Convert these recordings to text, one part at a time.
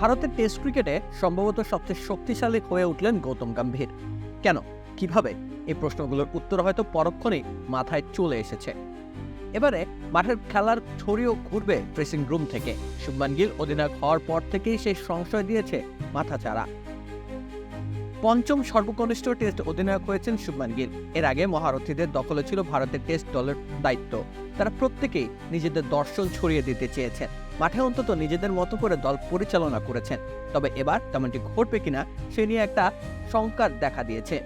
ভারতের টেস্ট ক্রিকেটে সম্ভবত সবচেয়ে শক্তিশালী হয়ে উঠলেন গৌতম গম্ভীর। কেন? কীভাবে? এই প্রশ্নগুলোর উত্তর হয়তো পরক্ষণেই মাথায় চলে এসেছে। এবারে মাঠের খেলার ছড়িও ঘুরবে ড্রেসিং রুম থেকে। শুভমান গিল অধিনায়ক হওয়ার পর থেকেই সেই সংশয় দিয়েছে মাথাচাড়া পঞ্চম সর্বকনিষ্ঠ টেস্ট অধিনায়ক হয়েছেন শুভমান গিল। এর আগে মহারথীদের দখলে ছিল ভারতের টেস্ট দলের দায়িত্ব। তারা প্রত্যেকেই নিজেদের দর্শন ছড়িয়ে দিতে চেয়েছেন। মাঠে অন্তত নিজেদের মতো করে দল পরিচালনা করেছেন। তবে এবার তেমনটি ঘটবে কিনা সে নিয়ে একটা শঙ্কার দেখা দিয়েছে।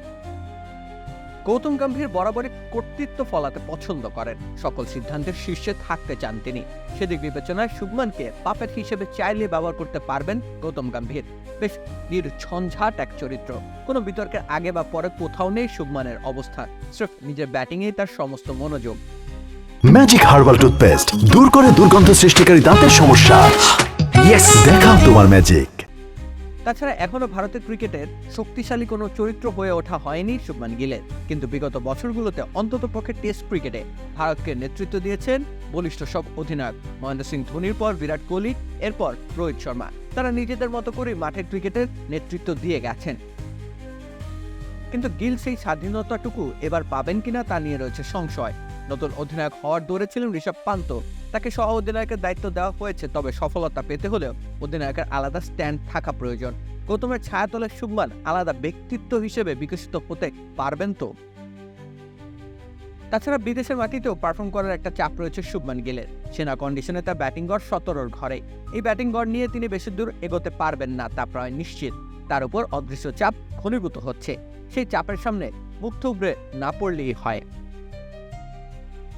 গৌতম গম্ভীর বরাবরই কর্তৃত্ব ফলাতে পছন্দ করেন। সকল সিদ্ধান্তের শীর্ষে থাকতে চান তিনি। সেদিক বিবেচনায় শুভমানকে পাপেট হিসেবে চাইলে ব্যবহার করতে পারবেন গৌতম গম্ভীর। বেশ নির্ঝঞ্ঝাট এক চরিত্র। কোনো বিতর্কের আগে বা পরে কোথাও নেই শুভমানের অবস্থান স্রেফ নিজের ব্যাটিংয়েই তার সমস্ত মনোযোগ। ম্যাজিক হার্বাল টুথপেস্ট দূর করে দুর্গন্ধ সৃষ্টিকারী দাঁতের সমস্যা। ইয়েস দেখাও তোমার ম্যাজিক তাছাড়া এখনও ভারতের ক্রিকেটের শক্তিশালী কোনো চরিত্র হয়ে ওঠা হয়নি শুভমান গিলের। কিন্তু বিগত বছরগুলোতে অন্ততপক্ষে টেস্ট ক্রিকেটে ভারতকে নেতৃত্ব দিয়েছেন বলিষ্ঠ সব অধিনায়ক মহেন্দ্র সিং ধোনির পর বিরাট কোহলি, এরপর রোহিত শর্মা। তারা নিজেদের মতো করে মাঠের ক্রিকেটের নেতৃত্ব দিয়ে গেছেন। কিন্তু গিল সেই স্বাধীনতাটুকু এবার পাবেন কিনা তা নিয়ে রয়েছে সংশয়। নতুন অধিনায়ক হওয়ার দৌড়ে ছিলেন ঋষভ পান্ত। তাকে সহ অধিনায়কের দায়িত্ব দেওয়া হয়েছে, তবে সফলতা পেতে হলেও অধিনায়কের আলাদা স্ট্যান্ড থাকা প্রয়োজন। গৌতমের ছায়াতলের শুভমান আলাদা ব্যক্তিত্ব হিসেবে বিকশিত হতে পারবেন তো? তাছাড়া বিদেশের মাটিতেও পারফর্ম করার একটা চাপ রয়েছে শুভমান গিলের। সেনা কন্ডিশনে তার ব্যাটিং গড় সতেরোর ঘরে। এই ব্যাটিং গড় নিয়ে তিনি বেশি দূর এগোতে পারবেন না, তা প্রায় নিশ্চিত। তার উপর অদৃশ্য চাপ ঘনীভূত হচ্ছে। সেই চাপের সামনে মুখ থুবড়ে না পড়লেই হয়।